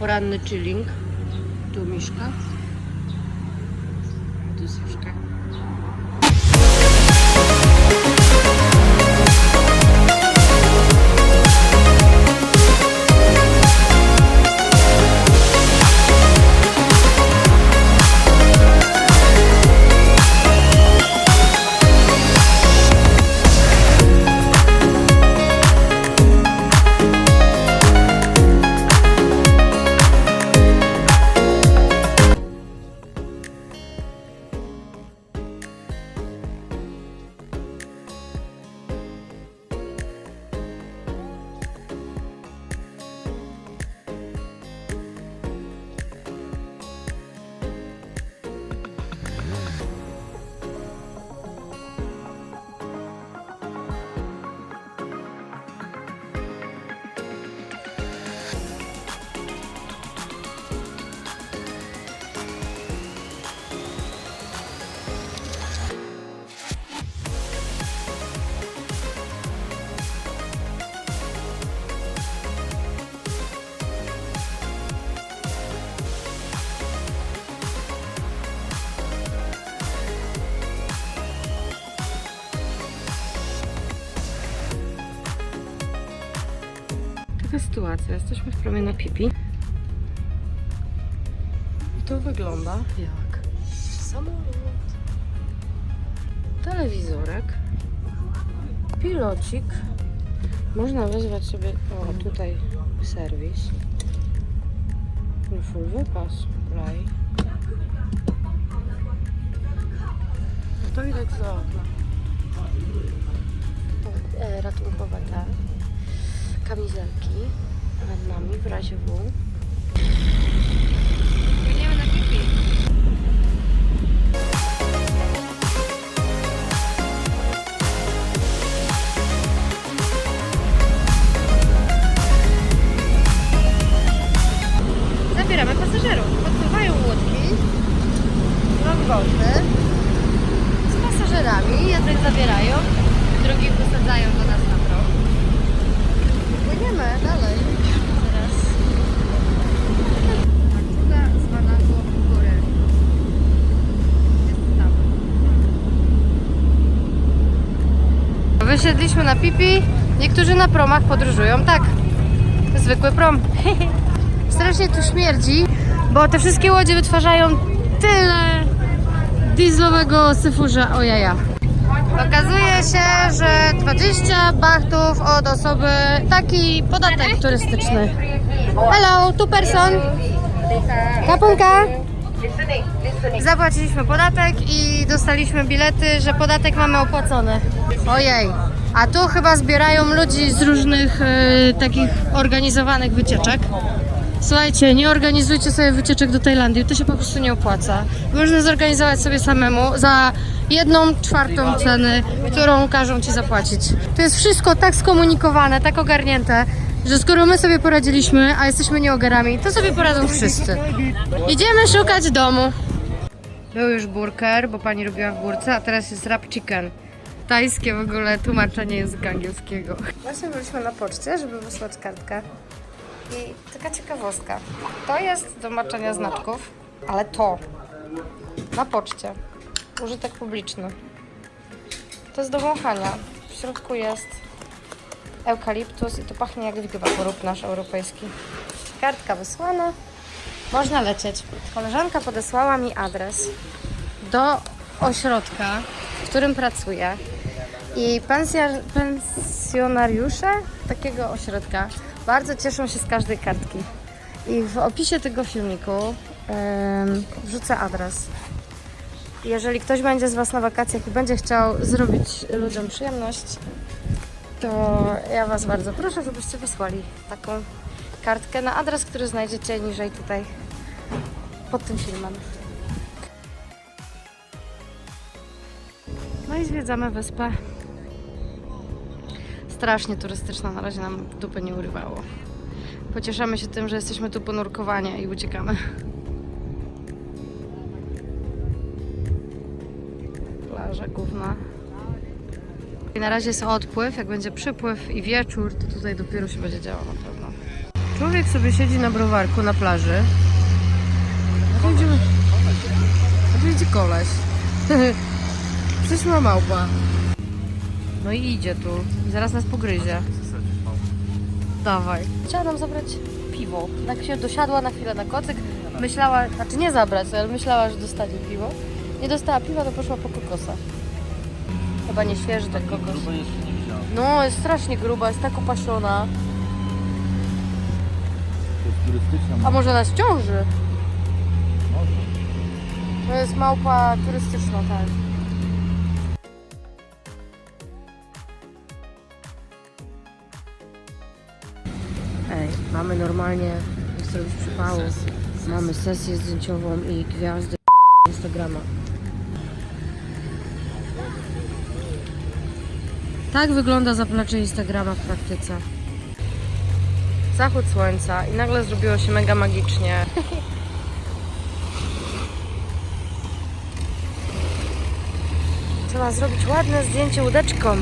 poranny chilling. Tu Miszka. Tu Sylwka. Taka sytuacja. Jesteśmy w promie na pipi. I to wygląda jak samolot. Telewizorek. Pilocik. Można wezwać sobie, o tutaj serwis. Full wypas, play. To widać za okna. E, ratunkowe te kamizelki nad nami w razie W. Na. Zabieramy pasażerów. Podpływają łódki, longboaty z pasażerami. Jednych zabierają, drugich wysadzają do nas Płyniemy dalej. Teraz. Akcja zwana Złoty Góry. Jest tam. Wysiedliśmy na pipi. Niektórzy na promach podróżują tak. Zwykły prom. Strasznie tu śmierdzi, bo te wszystkie łodzie wytwarzają tyle dieslowego syfu, że o jaja. Się, że 20 bachtów od osoby, taki podatek turystyczny. Hello, two person. Kapunka. Zapłaciliśmy podatek i dostaliśmy bilety, że podatek mamy opłacony. Ojej. A tu chyba zbierają ludzi z różnych e, takich organizowanych wycieczek. Słuchajcie, nie organizujcie sobie wycieczek do Tajlandii, to się po prostu nie opłaca. Można zorganizować sobie samemu za jedną czwartą ceny, którą każą ci zapłacić. To jest wszystko tak skomunikowane, tak ogarnięte, że skoro my sobie poradziliśmy, a jesteśmy nieogarami, to sobie poradzą wszyscy. Idziemy szukać domu. Był już burger, bo pani robiła w burce, a teraz jest wrap chicken. Tajskie w ogóle tłumaczenie języka angielskiego. Właśnie byliśmy na poczcie, żeby wysłać kartkę. I taka ciekawostka. To jest do maczenia znaczków, ale to na poczcie. Użytek publiczny. To jest do wąchania. W środku jest eukaliptus i to pachnie jak wigwa porób nasz europejski. Kartka wysłana. Można lecieć. Koleżanka podesłała mi adres do ośrodka, w którym pracuję. I pensjonariusze takiego ośrodka bardzo cieszą się z każdej kartki. I w opisie tego filmiku em, wrzucę adres. Jeżeli ktoś będzie z Was na wakacjach i będzie chciał zrobić ludziom przyjemność, to ja Was bardzo proszę, żebyście wysłali taką kartkę na adres, który znajdziecie niżej tutaj pod tym filmem. No i zwiedzamy wyspę. Strasznie turystyczna, na razie nam dupy nie urywało. Pocieszamy się tym, że jesteśmy tu po nurkowanie i uciekamy. Plaża główna. I na razie jest odpływ, jak będzie przypływ i wieczór, to tutaj dopiero się będzie działo na pewno. Człowiek sobie siedzi na browarku na plaży. A tu idziemy. A tu idzie koleś. Przyszła małpa. No i idzie tu. I zaraz nas pogryzie. Dawaj. Chciała nam zabrać piwo. Tak się dosiadła na chwilę na kocyk. Myślała, znaczy nie zabrać, ale myślała, że dostanie piwo. Nie dostała piwa, to poszła po kokosa. Chyba nie świeży ten kokos. Jeszcze nie. No, jest strasznie gruba, jest tak opaszona. To jest turystyczna. A może nas ciąży? Może. To jest małpa turystyczna, tak. Ej, mamy normalnie, nie chcę robić przypału, mamy sesję zdjęciową i gwiazdę Instagrama. Tak wygląda zaplecze Instagrama w praktyce. Zachód słońca i nagle zrobiło się mega magicznie. Trzeba zrobić ładne zdjęcie łódeczką.